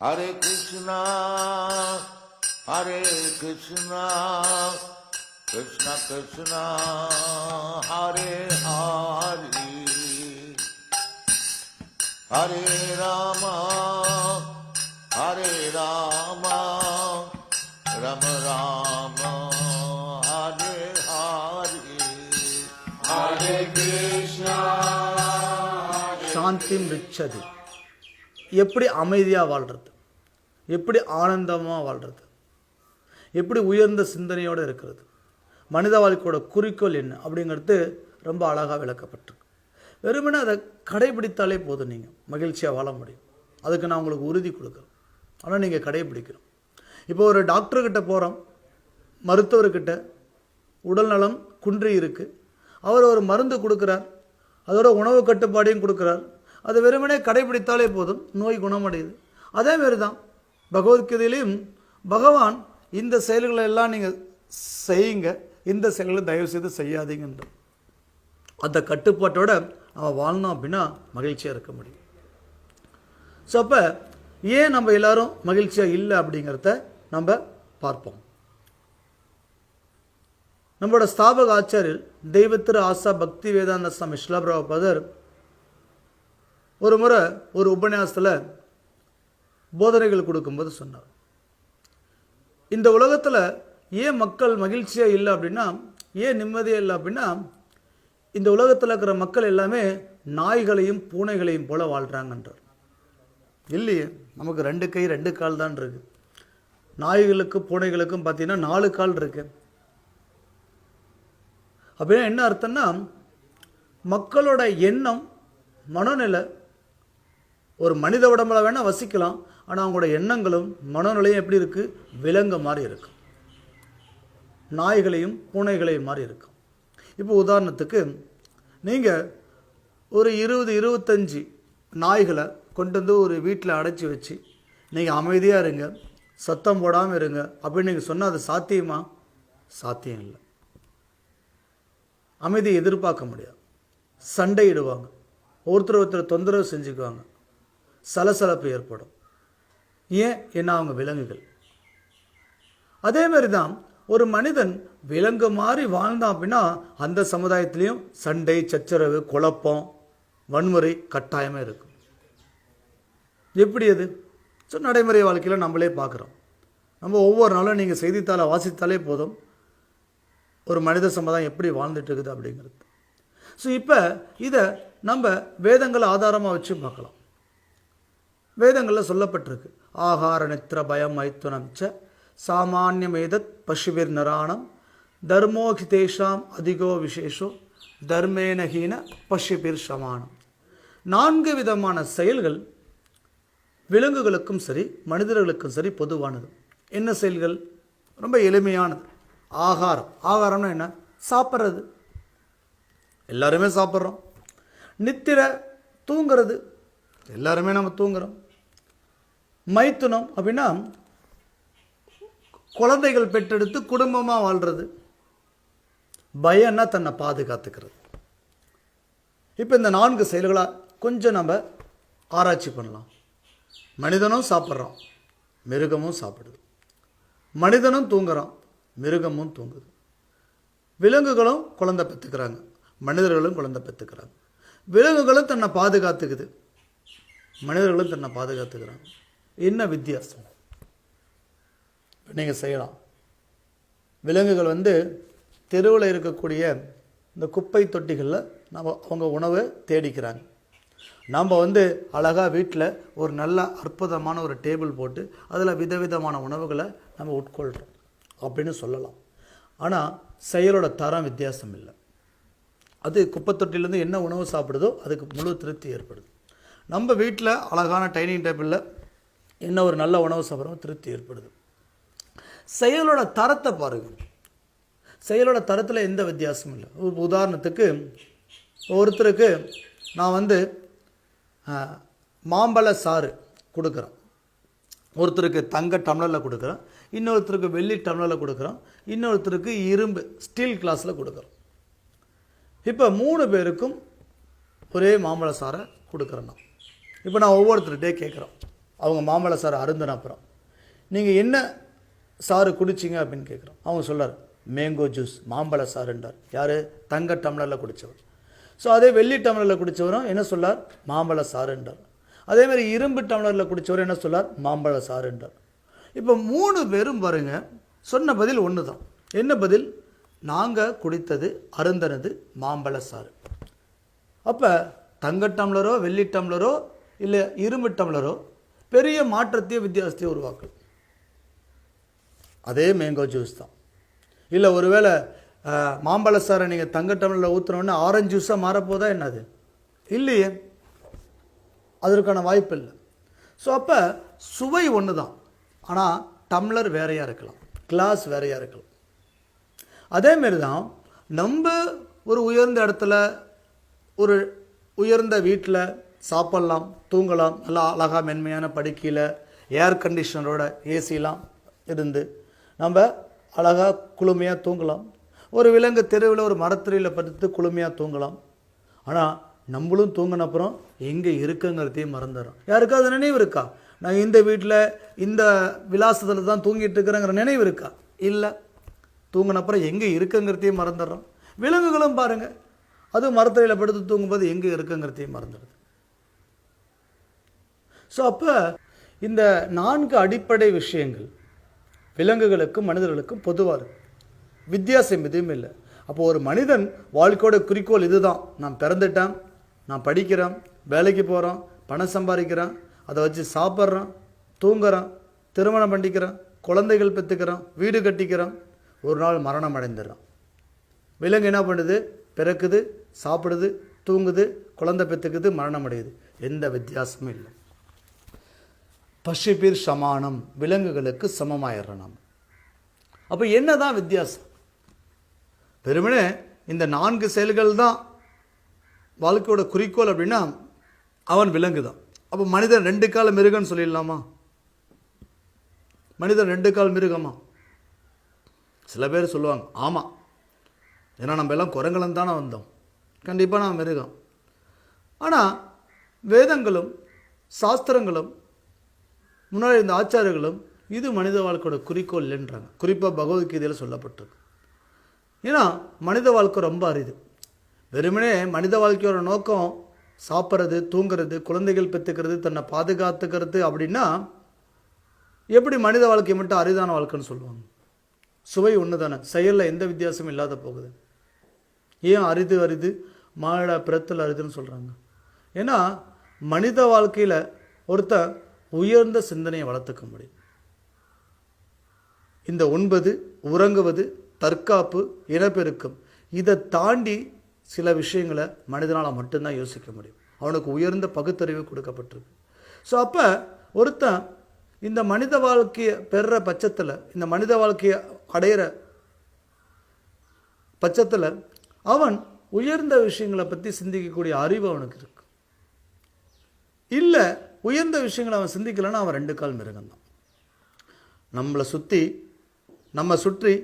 হরে কৃষ্ণ হরে কৃষ্ণ কৃষ্ণ কৃষ্ণ হরে হরি। হরে রাম হরে রাম রাম রাম হরে হরি। হরে কৃষ্ণ শান্তিম বিচ্ছদী எப்படி அமைதியாக வாழ்கிறது எப்படி ஆனந்தமாக வாழ்கிறது எப்படி உயர்ந்த சிந்தனையோடு இருக்கிறது? மனித வாழ்க்கையோட குறிக்கோள் என்ன? அப்படிங்கிறது ரொம்ப அழகாக விளக்கப்பட்டிருக்கு. வெறுமனே அதை கடைபிடித்தாலே போதும் நீங்கள் மகிழ்ச்சியாக வாழ முடியும். அதுக்கு நான் உங்களுக்கு உறுதி கொடுக்குறேன். ஆனால் நீங்கள் கடைபிடிக்கணும். இப்போ ஒரு டாக்டர்கிட்ட போகிறோம் மருத்துவர்கிட்ட உடல்நலம் குன்றி இருக்குது அவர் ஒரு மருந்து கொடுக்குறார். அதோட உணவு கட்டுப்பாடையும் கொடுக்குறார். அது வெறுமனே கடைபிடித்தாலே போதும் நோய் குணமடையுது. அதே மாதிரி தான் பகவத்கீதையிலையும் பகவான் இந்த செயல்களை எல்லாம் நீங்கள் செய்யுங்க இந்த செயல்களை தயவு செய்து செய்யாதீங்கன்ற. அந்த கட்டுப்பாட்டோட அவன் வாழ்ந்தோம் அப்படின்னா மகிழ்ச்சியாக இருக்க முடியும். ஸோ அப்போ ஏன் நம்ம எல்லாரும் மகிழ்ச்சியாக இல்லை அப்படிங்கிறத நம்ம பார்ப்போம். நம்மளோட ஸ்தாபக ஆச்சாரியர் தெய்வத்திரு ஆசா பக்தி வேதாந்த சுவாமி பதர் ஒரு முறை ஒரு உபன்யாசத்தில் போதனைகள் கொடுக்கும்போது சொன்னார். இந்த உலகத்தில் ஏன் மக்கள் மகிழ்ச்சியாக இல்லை அப்படின்னா ஏன் நிம்மதியாக இல்லை அப்படின்னா இந்த உலகத்தில் இருக்கிற மக்கள் எல்லாமே நாய்களையும் பூனைகளையும் போல வாழ்கிறாங்கன்றார் இல்லையே நமக்கு ரெண்டு கை ரெண்டு கால் தான் இருக்கு. நாய்களுக்கும் பூனைகளுக்கும் பார்த்தீங்கன்னா நாலு கால் இருக்கு. அப்படின்னா என்ன அர்த்தம்னா மக்களோட எண்ணம் மனநிலை ஒரு மனித உடம்புல வேணால் வசிக்கலாம் ஆனால் அவங்களோட எண்ணங்களும் மனநிலையும் எப்படி இருக்குது விலங்கு மாதிரி இருக்கும் நாய்களையும் பூனைகளையும் மாதிரி இருக்கும் இப்போ உதாரணத்துக்கு நீங்கள் ஒரு இருபது இருபத்தஞ்சி நாய்களை கொண்டு வந்து ஒரு வீட்டில் அடைச்சி வச்சு நீங்கள் அமைதியாக இருங்க சத்தம் போடாமல் இருங்க அப்படின்னு நீங்கள் சொன்னால் அது சாத்தியமா? சாத்தியம் இல்லை. அமைதியை எதிர்பார்க்க முடியாது. சண்டையிடுவாங்க. ஒருத்தர் ஒருத்தர் தொந்தரவு செஞ்சுக்குவாங்க. சலசலப்பு ஏற்படும். ஏன்? என்ன? அவங்க விலங்குகள். அதே மாதிரி தான் ஒரு மனிதன் விலங்கு மாதிரி வாழ்ந்தான் அப்படின்னா அந்த சமுதாயத்திலையும் சண்டை சச்சரவு குழப்பம் வன்முறை கட்டாயமாக இருக்கும். எப்படி அது? ஸோ நடைமுறை வாழ்க்கையில் நம்மளே பார்க்குறோம். நம்ம ஒவ்வொரு நாளும் நீங்கள் செய்தித்தாளை வாசித்தாலே போதும். ஒரு மனித சமுதாயம் எப்படி வாழ்ந்துட்டு இருக்குது அப்படிங்கிறது. ஸோ இப்போ இதை நம்ம வேதங்களை ஆதாரமாக வச்சு பார்க்கலாம். வேதங்களில் சொல்லப்பட்டிருக்கு. ஆகார நித்திர பயம் மைத்துனம் ச சாமானியமேதத் பசுவிர் நராணம் தர்மோகிதேஷாம் அதிகோ விசேஷோ தர்மேனஹீன பசுபிர் சமானம். நான்கு விதமான செயல்கள் விலங்குகளுக்கும் சரி மனிதர்களுக்கும் சரி பொதுவானது. என்ன செயல்கள்? ரொம்ப எளிமையானது. ஆகாரம். ஆகாரம்னா என்ன? சாப்பிட்றது. எல்லாருமே சாப்பிட்றோம். நித்திரை தூங்கிறது. எல்லாருமே நம்ம தூங்குறோம். மைத்துனம் அப்படின்னா குழந்தைகள் பெற்றெடுத்து குடும்பமாக வாழ்கிறது பயம்னா தன்னை பாதுகாத்துக்கிறது. இப்போ இந்த நான்கு செயல்களாக கொஞ்சம் நம்ம ஆராய்ச்சி பண்ணலாம். மனிதனும் சாப்பிட்றான் மிருகமும் சாப்பிடுது. மனிதனும் தூங்குறான் மிருகமும் தூங்குது. விலங்குகளும் குழந்தை பெற்றுக்கிறாங்க மனிதர்களும் குழந்தை பெற்றுக்கிறாங்க. விலங்குகளும் தன்னை பாதுகாத்துக்குது. மனிதர்களும் தன்னை பாதுகாத்துக்கிறாங்க. என்ன வித்தியாசம்? நீங்கள் செய்யலாம். விலங்குகள் வந்து தெருவில் இருக்கக்கூடிய இந்த குப்பை தொட்டிகளில் நம்ம அவங்க உணவை தேடிக்கிறாங்க. நம்ம வந்து அழகாக வீட்டில் ஒரு நல்ல அற்புதமான ஒரு டேபிள் போட்டு அதில் விதவிதமான உணவுகளை நம்ம உட்கொள்கிறோம் அப்படின்னு சொல்லலாம். ஆனால் செயலோட தரம் வித்தியாசம் இல்லை. அது குப்பை தொட்டிலேருந்து என்ன உணவு சாப்பிடுதோ அதுக்கு முழு திருப்தி ஏற்படுது. நம்ம வீட்டில் அழகான டைனிங் டேபிளில் என்ன ஒரு நல்ல உணவு சாப்பிட்றோம் திருப்தி ஏற்படுது. செயலோட தரத்தை பாருங்கள் செயலோட தரத்தில் எந்த வித்தியாசமும் இல்லை. ஒரு உதாரணத்துக்கு ஒருத்தருக்கு நான் வந்து மாம்பழ சாறு கொடுக்குறேன் ஒருத்தருக்கு தங்க டம்ளரில் கொடுக்குறோம். இன்னொருத்தருக்கு வெள்ளி டம்ளரில் கொடுக்குறோம். இன்னொருத்தருக்கு இரும்பு ஸ்டீல் கிளாஸில் கொடுக்குறோம். இப்போ மூணு பேருக்கும் ஒரே மாம்பழ சாறை கொடுக்குறேன் நான் இப்போ நான் ஒவ்வொருத்தர்கிட்டே கேட்குறோம் அவங்க மாம்பழ சார் அருந்தின அப்புறம். நீங்கள் என்ன சாறு குடிச்சிங்க அப்படின்னு கேட்குறோம் அவங்க சொல்லார் மேங்கோ ஜூஸ் மாம்பழ சாறுன்றார். யார்? தங்க டம்ளரில் குடித்தவர் ஸோ அதே வெள்ளி டம்ளரில் குடித்தவரும் என்ன சொல்லார்? மாம்பழ சாறுன்றார். அதே மாதிரி இரும்பு டம்ளரில் குடித்தவர் என்ன சொல்லார்? மாம்பழ சாறுன்றார். இப்போ மூணு பேரும் பாருங்க சொன்ன பதில் ஒன்று தான் என்ன பதில்? நாங்கள் குடித்தது அருந்தனது மாம்பழ சாறு. அப்போ தங்க டம்ளரோ வெள்ளி டம்ளரோ இல்லை இரும்பு டம்ளரோ பெரிய மாற்றத்தையும் வித்தியாசத்தையும் உருவாக்கும் அதே மேங்கோ ஜூஸ் தான். இல்லை ஒருவேளை மாம்பழ சாரை நீங்கள் தங்க டம்ளரில் ஊற்றுனோடனே ஆரஞ்சு ஜூஸாக மாறப்போதா என்னது? இல்லையே. அதற்கான வாய்ப்பு இல்லை. ஸோ அப்போ சுவை ஒன்று தான் ஆனால் டம்ளர் வேறையாக இருக்கலாம். கிளாஸ் வேறையாக இருக்கலாம். அதேமாரி தான் நம்ம ஒரு உயர்ந்த இடத்துல ஒரு உயர்ந்த வீட்டில் சாப்பிட்லாம் தூங்கலாம் நல்லா அழகாக மென்மையான படுக்கையில் ஏர் கண்டிஷனரோட ஏசிலாம் இருந்து நம்ம அழகாக குளுமையாக தூங்கலாம். ஒரு விலங்கு தெருவில் ஒரு மரத்திரையில் படுத்து குளுமையாக தூங்கலாம். ஆனால் நம்மளும் தூங்கின அப்புறம் எங்கே இருக்குங்கிறதையும் மறந்துடுறோம். யாருக்காவது நினைவு இருக்கா? நான் இந்த வீட்டில் இந்த விலாசத்தில் தான் தூங்கிட்டு இருக்கிறேங்கிற நினைவு இருக்கா? இல்லை. தூங்கின அப்புறம் எங்கே இருக்குங்கிறதையும் மறந்துடுறோம். விலங்குகளும் பாருங்கள் அதுவும் மரத்தடியில் படுத்து தூங்கும்போது எங்கே இருக்குங்கிறதையும் மறந்துடுது. ஸோ அப்போ இந்த நான்கு அடிப்படை விஷயங்கள் விலங்குகளுக்கும் மனிதர்களுக்கும் பொதுவாக வித்தியாசம் எதுவும் இல்லை. அப்போது ஒரு மனிதன் வாழ்க்கையோட குறிக்கோள் இதுதான். நான் பிறந்துட்டேன் நான் படிக்கிறேன் வேலைக்கு போகிறோம் பணம் சம்பாதிக்கிறேன் அதை வச்சு சாப்பிட்றேன் தூங்குறேன் திருமணம் பண்ணிக்கிறேன் குழந்தைகள் பெற்றுக்கிறோம் வீடு கட்டிக்கிறோம் ஒரு நாள் மரணம் அடைந்துடுறான். விலங்கு என்ன பண்ணுது? பிறக்குது சாப்பிடுது தூங்குது குழந்தை பெற்றுக்குது மரணம் அடையுது. எந்த வித்தியாசமும் இல்லை. பசிபிர் சமானம் விலங்குகளுக்கு சமமாயிடுறோம் அப்போ அப்போ என்னதான் வித்தியாசம்? பெருமனே இந்த நான்கு செயல்கள் தான் வாழ்க்கையோட குறிக்கோள் அப்படின்னா அவன் விலங்கு தான் அப்போ மனிதன் ரெண்டு கால மிருகன்னு சொல்லிடலாமா? மனிதன் ரெண்டு கால் மிருகமா? சில பேர் சொல்லுவாங்க ஆமாம் ஏன்னா நம்ம எல்லாம் குரங்கலம் தானே வந்தோம். கண்டிப்பாக நான் மிருகம். ஆனால் வேதங்களும் சாஸ்திரங்களும் முன்னாடி இருந்த ஆச்சாரியர்களும் இது மனித வாழ்க்கையோட குறிக்கோள் இல்லைன்றாங்க குறிப்பாக பகவத்கீதையில் சொல்லப்பட்டிருக்கு. ஏன்னா மனித வாழ்க்கை ரொம்ப அரிது. வெறுமனே மனித வாழ்க்கையோட நோக்கம் சாப்பிட்றது தூங்குறது குழந்தைகள் பெற்றுக்கிறது தன்னை பாதுகாத்துக்கிறது அப்படின்னா எப்படி மனித வாழ்க்கை மட்டும் அரிதான வாழ்க்கைன்னு சொல்லுவாங்க? சுவை ஒன்று தானே செயலில் எந்த வித்தியாசமும் இல்லாத போகுது. ஏன் அரிது அரிது? மாநில பிறத்தல் அரிதுன்னு சொல்கிறாங்க ஏன்னா மனித வாழ்க்கையில் ஒருத்தன் உயர்ந்த சிந்தனையை வளர்த்துக்க முடியும். இந்த உண்பது உறங்குவது தற்காப்பு இனப்பெருக்கம் இதை தாண்டி சில விஷயங்களை மனிதனால் மட்டும்தான் யோசிக்க முடியும். அவனுக்கு உயர்ந்த பகுத்தறிவு கொடுக்கப்பட்டிருக்கு. ஸோ அப்போ ஒருத்தன் இந்த மனித வாழ்க்கையை பெறுற பட்சத்தில் இந்த மனித வாழ்க்கையை அடையிற பட்சத்தில் அவன் உயர்ந்த விஷயங்களை பற்றி சிந்திக்கக்கூடிய அறிவு அவனுக்கு இருக்கு. இல்லை உயர்ந்த விஷயங்களை அவன் சிந்திக்கலைன்னா அவன் ரெண்டு கால் மிருகம்தான். நம்மளை சுற்றி நம்ம சுற்றி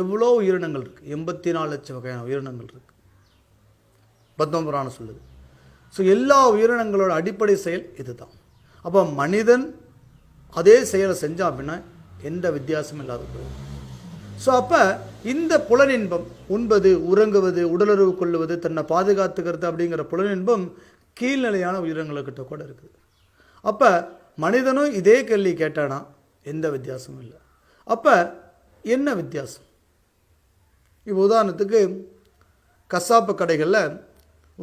எவ்வளோ உயிரினங்கள் இருக்குது எண்பத்தி நாலு லட்சம் வகையான உயிரினங்கள் இருக்குது பத்ம புராணம் சொல்லுது. ஸோ எல்லா உயிரினங்களோட அடிப்படை செயல் இதுதான். அப்போ மனிதன் அதே செயலை செஞ்சான் அப்படின்னா எந்த வித்தியாசமும் இல்லாத போயிடும். ஸோ அப்போ இந்த புலனின்பம் உண்பது உறங்குவது உடலுறவு கொள்ளுவது தன்னை பாதுகாத்துக்கிறது அப்படிங்கிற புலனின்பம் கீழ்நிலையான உயிரினங்கள்கிட்ட கூட இருக்குது. அப்போ மனிதனும் இதே கேள்வி கேட்டானா? எந்த வித்தியாசமும் இல்லை. அப்போ என்ன வித்தியாசம்? இப்போ உதாரணத்துக்கு கசாப்பு கடைகளில்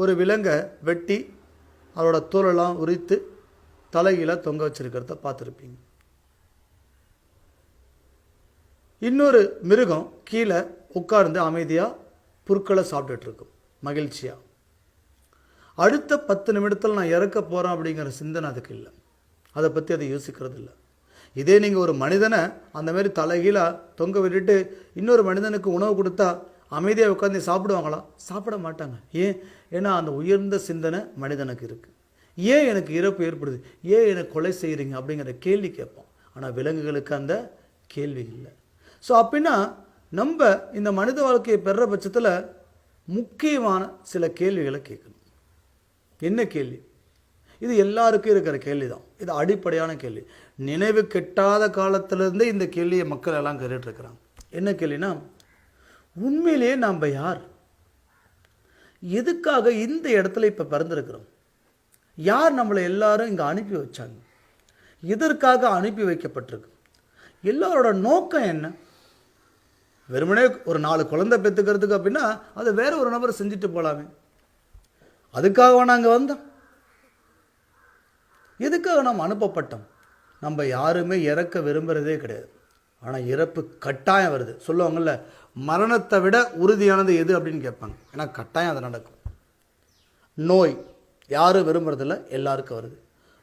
ஒரு விலங்கை வெட்டி அதோட தோலெல்லாம் உரித்து தலைகீழ தொங்க வச்சிருக்கிறத பார்த்துருப்பீங்க. இன்னொரு மிருகம் கீழே உட்கார்ந்து அமைதியாக புற்களை சாப்பிட்டுட்டு இருக்கும். மகிழ்ச்சியாக அடுத்த பத்து நிமிடத்தில் நான் இறக்க போகிறேன் அப்படிங்கிற சிந்தனை அதுக்கு இல்லை. அதை பற்றி அதை யோசிக்கிறது இல்லை. இதே நீங்கள் ஒரு மனிதனை அந்த மாதிரி தலைகீழாக தொங்க விட்டுட்டு இன்னொரு மனிதனுக்கு உணவு கொடுத்தா அமைதியாக உட்காந்து சாப்பிடுவாங்களா? சாப்பிட மாட்டாங்க. ஏன்? ஏன்னா அந்த உயர்ந்த சிந்தனை மனிதனுக்கு இருக்குது ஏன் எனக்கு இறப்பு ஏற்படுது? ஏன் எனக்கு கொலை செய்கிறீங்க அப்படிங்கிற கேள்வி கேட்போம். ஆனால் விலங்குகளுக்கு அந்த கேள்வி இல்லை. ஸோ அப்படின்னா நம்ம இந்த மனித வாழ்க்கையை பெற பட்சத்தில் முக்கியமான சில கேள்விகளை கேட்கணும். என்ன கேள்வி? இது எல்லாருக்கும் இருக்கிற கேள்வி தான் இது அடிப்படையான கேள்வி. நினைவு கெட்டாத காலத்திலேருந்தே இந்த கேள்வியை மக்கள் எல்லாம் கேட்டுட்ருக்கிறாங்க. என்ன கேள்வினா உண்மையிலேயே நாம் யார்? எதுக்காக இந்த இடத்துல இப்போ பிறந்திருக்கிறோம்? யார் நம்மளை எல்லாரும் இங்கே அனுப்பி வச்சாங்க? எதற்காக அனுப்பி வைக்கப்பட்டிருக்கு? எல்லாரோட நோக்கம் என்ன? வெறுமனே ஒரு நாலு குழந்தை பெற்றுக்கிறதுக்கு அப்படின்னா அதை வேற ஒரு நபர் செஞ்சுட்டு போகலாமே அதுக்காக நாங்கள் வந்தோம்? எதுக்காக நாம் அனுப்பப்பட்டோம்? நம்ம யாருமே இறக்க விரும்புகிறதே கிடையாது. ஆனால் இறப்பு கட்டாயம் வருது. சொல்லுவாங்கல்ல மரணத்தை விட உறுதியானது எது அப்படின்னு கேட்பாங்க. ஏன்னா கட்டாயம் அது நடக்கும். நோய் யாரும் விரும்புறதில்ல எல்லாருக்கும் வருது.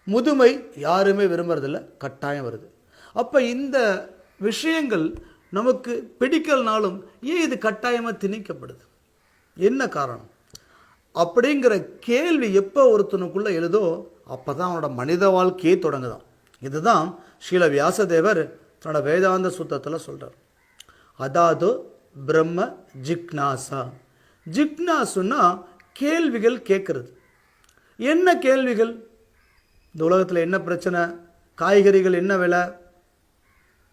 முதுமை யாருமே விரும்புறதில்ல கட்டாயம் வருது. அப்போ இந்த விஷயங்கள் நமக்கு பிடிக்கலனாலும் ஏன் இது கட்டாயமாக திணிக்கப்படுது? என்ன காரணம்? அப்படிங்கிற கேள்வி எப்போ ஒருத்தனுக்குள்ளே எழுதோ அப்போ தான் அவனோட மனித வாழ்க்கையே தொடங்குதான். இதுதான் ஸ்ரீல வியாசதேவர் தன்னோட வேதாந்த சுத்தத்தில் சொல்கிறார் அதாவது பிரம்ம ஜிக்னாசா. ஜிக்னாசுன்னா கேள்விகள் கேட்குறது. என்ன கேள்விகள்? இந்த உலகத்தில் என்ன பிரச்சனை? காய்கறிகள் என்ன விலை?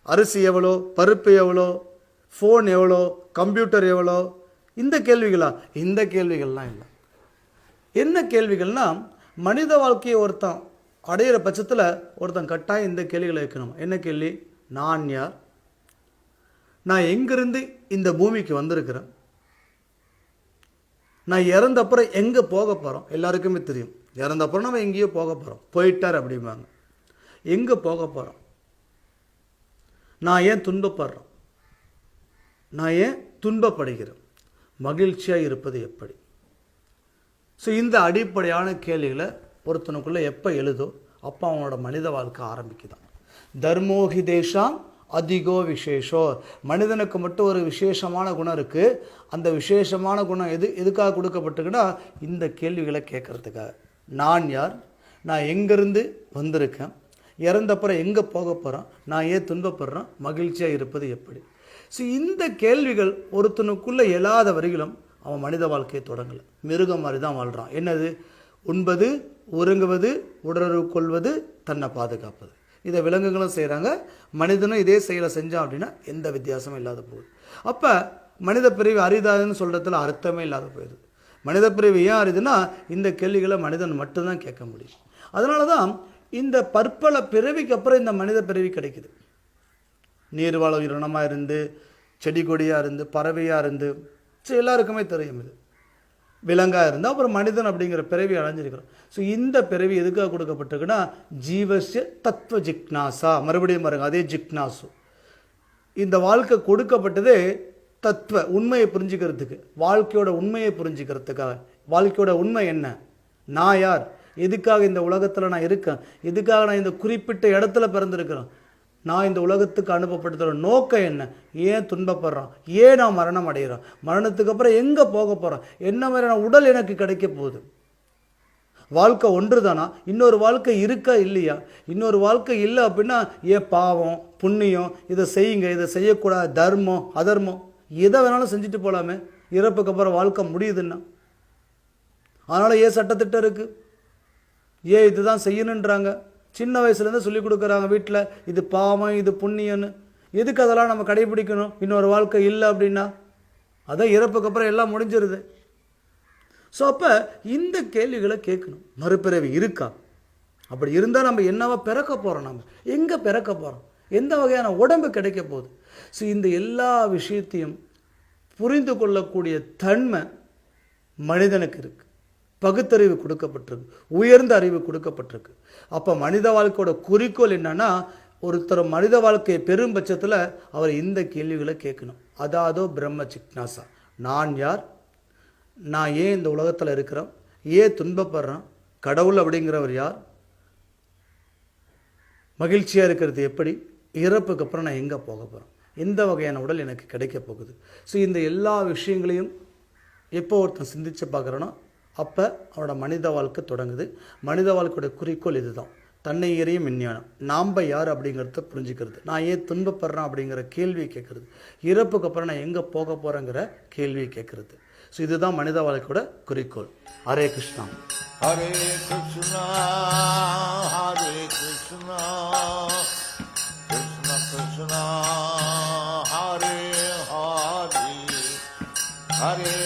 அரிசி எவ்வளோ? பருப்பு எவ்வளோ? ஃபோன் எவ்வளோ? கம்ப்யூட்டர் எவ்வளோ? இந்த கேள்விகளா? இந்த கேள்விகள்லாம் இல்லை. என்ன கேள்விகள்னா மனித வாழ்க்கையை ஒருத்தன் அடையிற பட்சத்தில் ஒருத்தன் கட்டாயம் இந்த கேள்விகளை வைக்கணும். என்ன கேள்வி? நான் யார்? நான் எங்கிருந்து இந்த பூமிக்கு வந்திருக்கிறேன்? நான் இறந்தப்புறம் எங்கே போக போகிறோம் எல்லாருக்குமே தெரியும். இறந்தப்புறம் நம்ம எங்கேயோ போக போகிறோம் போயிட்டார் அப்படிம்பாங்க. எங்கே போக போகிறோம் நான் ஏன் துன்பப்படுறோம்? நான் ஏன் துன்பப்படுகிறேன்? மகிழ்ச்சியாக இருப்பது எப்படி? ஸோ இந்த அடிப்படையான கேள்விகளை ஒருத்தனுக்குள்ளே எப்போ எழுதோ அப்போ அவனோட மனித வாழ்க்கை ஆரம்பிக்குதான். தர்மோகி தேஷாம் அதிகோ விசேஷோ. மனிதனுக்கு மட்டும் ஒரு விசேஷமான குணம் இருக்குது அந்த விசேஷமான குணம் எது எதுக்காக கொடுக்கப்பட்டிருக்குன்னா இந்த கேள்விகளை கேட்கறதுக்காக. நான் யார்? நான் எங்கேருந்து வந்திருக்கேன்? இறந்தப்புறம் எங்கே போக போகிறோம் நான் ஏன் துன்பப்படுறேன் மகிழ்ச்சியாக இருப்பது எப்படி? ஸோ இந்த கேள்விகள் ஒருத்தனுக்குள்ளே எழாத வரையிலும் அவன் மனித வாழ்க்கையை தொடங்கலை. மிருகம் மாதிரி தான் வாழ்கிறான் என்னது? உண்பது உறங்குவது உடலுறவு கொள்வது தன்னை பாதுகாப்பது. இதை விலங்குகளும் செய்கிறாங்க மனிதனும் இதே செயலை செஞ்சான் அப்படின்னா எந்த வித்தியாசமும் இல்லாத போகுது. அப்போ மனித பிரிவு அரிதாதுன்னு சொல்கிறதுல அர்த்தமே இல்லாத போயிடுது மனித பிரிவு ஏன் அரிதுன்னா இந்த கேள்விகளை மனிதன் மட்டும்தான் கேட்க முடியும். அதனால தான் இந்த பற்பல பிறவிக்கு அப்புறம் இந்த மனித பிறவி கிடைக்குது. நீர்வாழ உயிரினமாக இருந்து செடி கொடியாக இருந்து பறவையாக இருந்து ஸோ எல்லாருக்குமே தெரியும் இது. விலங்காக இருந்தால் அப்புறம் மனிதன் அப்படிங்கிற பிறவி அடைஞ்சிருக்கிறோம் ஸோ இந்த பிறவி எதுக்காக கொடுக்கப்பட்டிருக்குன்னா ஜீவசிய தத்துவ ஜிக்னாசா. மறுபடியும் பாருங்க அதே ஜிக்னாசு. இந்த வாழ்க்கை கொடுக்கப்பட்டதே தத்துவ உண்மையை புரிஞ்சுக்கிறதுக்கு. வாழ்க்கையோட உண்மையை புரிஞ்சுக்கிறதுக்காக. வாழ்க்கையோட உண்மை என்ன? நான் யார்? எதுக்காக இந்த உலகத்தில் நான் இருக்கேன்? எதுக்காக நான் இந்த குறிப்பிட்ட இடத்துல பிறந்திருக்கிறேன்? நான் இந்த உலகத்துக்கு அனுப்பப்படுத்துகிற நோக்கம் என்ன? ஏன் துன்பப்படுறோம் ஏன் நான் மரணம் அடைகிறோம் மரணத்துக்கு அப்புறம் எங்கே போக போகிறோம் என்ன மாதிரியான உடல் எனக்கு கிடைக்க போகுது? வாழ்க்கை ஒன்று தானா இன்னொரு வாழ்க்கை இருக்கா இல்லையா? இன்னொரு வாழ்க்கை இல்லை அப்படின்னா ஏன் பாவம் புண்ணியம் இதை செய்யுங்க இதை செய்யக்கூடாது தர்மம் அதர்மம் எதை வேணாலும் செஞ்சுட்டு போகலாமே இறப்புக்கு அப்புறம் வாழ்க்கை முடியுதுன்னா. அதனால் ஏன் சட்டத்திட்டம் இருக்குது ஏன் இதுதான் செய்யணுன்றாங்க? சின்ன வயசுலேருந்து சொல்லிக் கொடுக்குறாங்க வீட்டில் இது பாவம் இது புண்ணியம்னு. எதுக்கு அதெல்லாம் நம்ம கடைபிடிக்கணும் இன்னொரு வாழ்க்கை இல்லை அப்படின்னா? அதான் இறப்புக்கு அப்புறம் எல்லாம் முடிஞ்சிருது. ஸோ அப்போ இந்த கேள்விகளை கேட்கணும். மறுபிறவி இருக்கா? அப்படி இருந்தால் நம்ம என்னவா பிறக்க போகிறோம் நம்ம எங்கே பிறக்க போகிறோம் எந்த வகையான உடம்பு கிடைக்க போகுது? ஸோ இந்த எல்லா விஷயத்தையும் புரிந்து கொள்ளக்கூடிய தன்மை மனிதனுக்கு இருக்குது பகுத்தறிவு கொடுக்கப்பட்டிருக்கு உயர்ந்த அறிவு கொடுக்கப்பட்டிருக்கு. அப்போ மனித வாழ்க்கையோட குறிக்கோள் என்னன்னா ஒருத்தர் மனித வாழ்க்கையை பெரும் பட்சத்தில் அவர் இந்த கேள்விகளை கேட்கணும். அதாதோ பிரம்ம சிக்னாசா நான் யார்? நான் ஏன் இந்த உலகத்தில் இருக்கிறோம் ஏன் துன்பப்படுறோம் கடவுள் அப்படிங்கிறவர் யார்? மகிழ்ச்சியாக இருக்கிறது எப்படி? இறப்புக்கு அப்புறம் நான் எங்கே போக போகிறேன் எந்த வகையான உடல் எனக்கு கிடைக்க போகுது. ஸோ இந்த எல்லா விஷயங்களையும் எப்போ ஒருத்தன் சிந்திச்சு பார்க்குறோன்னா அப்போ அவனோட மனித வாழ்க்கை தொடங்குது. மனித வாழ்க்கையோட குறிக்கோள் இதுதான். தன்னை எறியும் விஞ்ஞானம். நாம் யார் அப்படிங்கிறத புரிஞ்சுக்கிறது. நான் ஏன் துன்பப்படுறேன் அப்படிங்கிற கேள்வி கேட்குறது. இறப்புக்கு அப்புறம் நான் எங்கே போக போகிறேங்கிற கேள்வி கேட்குறது. ஸோ இதுதான் மனித வாழ்க்கையோட குறிக்கோள். ஹரே கிருஷ்ணா. ஹரே கிருஷ்ணா ஹரே கிருஷ்ணா. கிருஷ்ண கிருஷ்ணா. ஹரே ஹரே. ஹரே